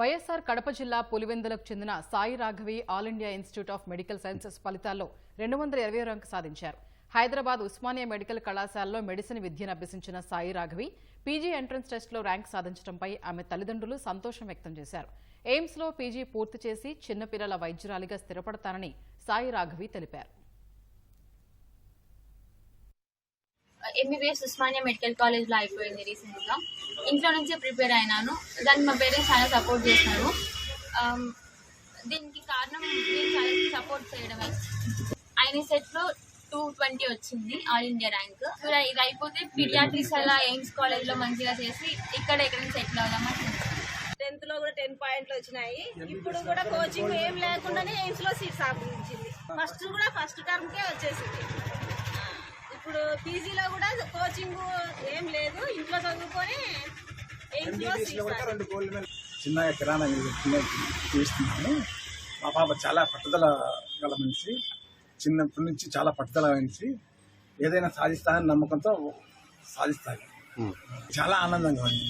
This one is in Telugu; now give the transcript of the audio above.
వైఎస్సార్ కడప జిల్లా పులివెందులకు చెందిన Sai Raghavi all India institute of medical sciences ఫలితాల్లో రెండు వందల ఇరవై ర్యాంకు సాధించారు. హైదరాబాద్ ఉస్మానియా మెడికల్ కళాశాలలో మెడిసిన్ విద్యను అభ్యసించిన సాయి రాఘవి పీజీ ఎంట్రన్స్ టెస్టులో ర్యాంక్ సాధించడంపై ఆమె తల్లిదండ్రులు సంతోషం వ్యక్తం చేశారు. ఎయిమ్స్లో పీజీ పూర్తి చేసి చిన్నపిల్లల వైద్యురాలిగా స్థిరపడతానని సాయి రాఘవి తెలిపారు. ఎంబీబీఎస్ ఉస్మానియా మెడికల్ కాలేజ్లో అయిపోయింది రీసెంట్గా ఇంట్లో నుంచే ప్రిపేర్ అయినాను. దాన్ని మా పేరెంట్స్ చాలా సపోర్ట్ చేసినారు um, దీనికి కారణం నేను చాలా సపోర్ట్ చేయడమే. ఆయన సెట్లో టూ ట్వంటీ వచ్చింది ఆల్ ఇండియా ర్యాంక్ ఇది అయిపోతే పీడియాట్రిక్స్ అలా ఎయిమ్స్ కాలేజ్లో మంచిగా చేసి ఇక్కడ ఎక్కడ సెటిల్ అవుదామని టెన్త్లో కూడా టెన్ పాయింట్లు వచ్చినాయి. ఇప్పుడు కూడా కోచింగ్ ఏం లేకుండానే ఎయిమ్స్లో సీట్ సాధించింది. ఫస్ట్ కూడా ఫస్ట్ టర్మ్ కే వచ్చేసింది. ఇప్పుడు పీజీలో కూడా కోచింగ్ ఏం లేదు ఇంట్లో చదువుకొని. చిన్నగా కిరాణా చిన్న చేస్తున్నాను మా పాప చాలా పట్టుదల గల మనిషి. చిన్నప్పటి నుంచి చాలా పట్టుదల మనిషి. ఏదైనా సాధిస్తానని నమ్మకంతో సాధిస్తాను చాలా ఆనందంగా ఉంది.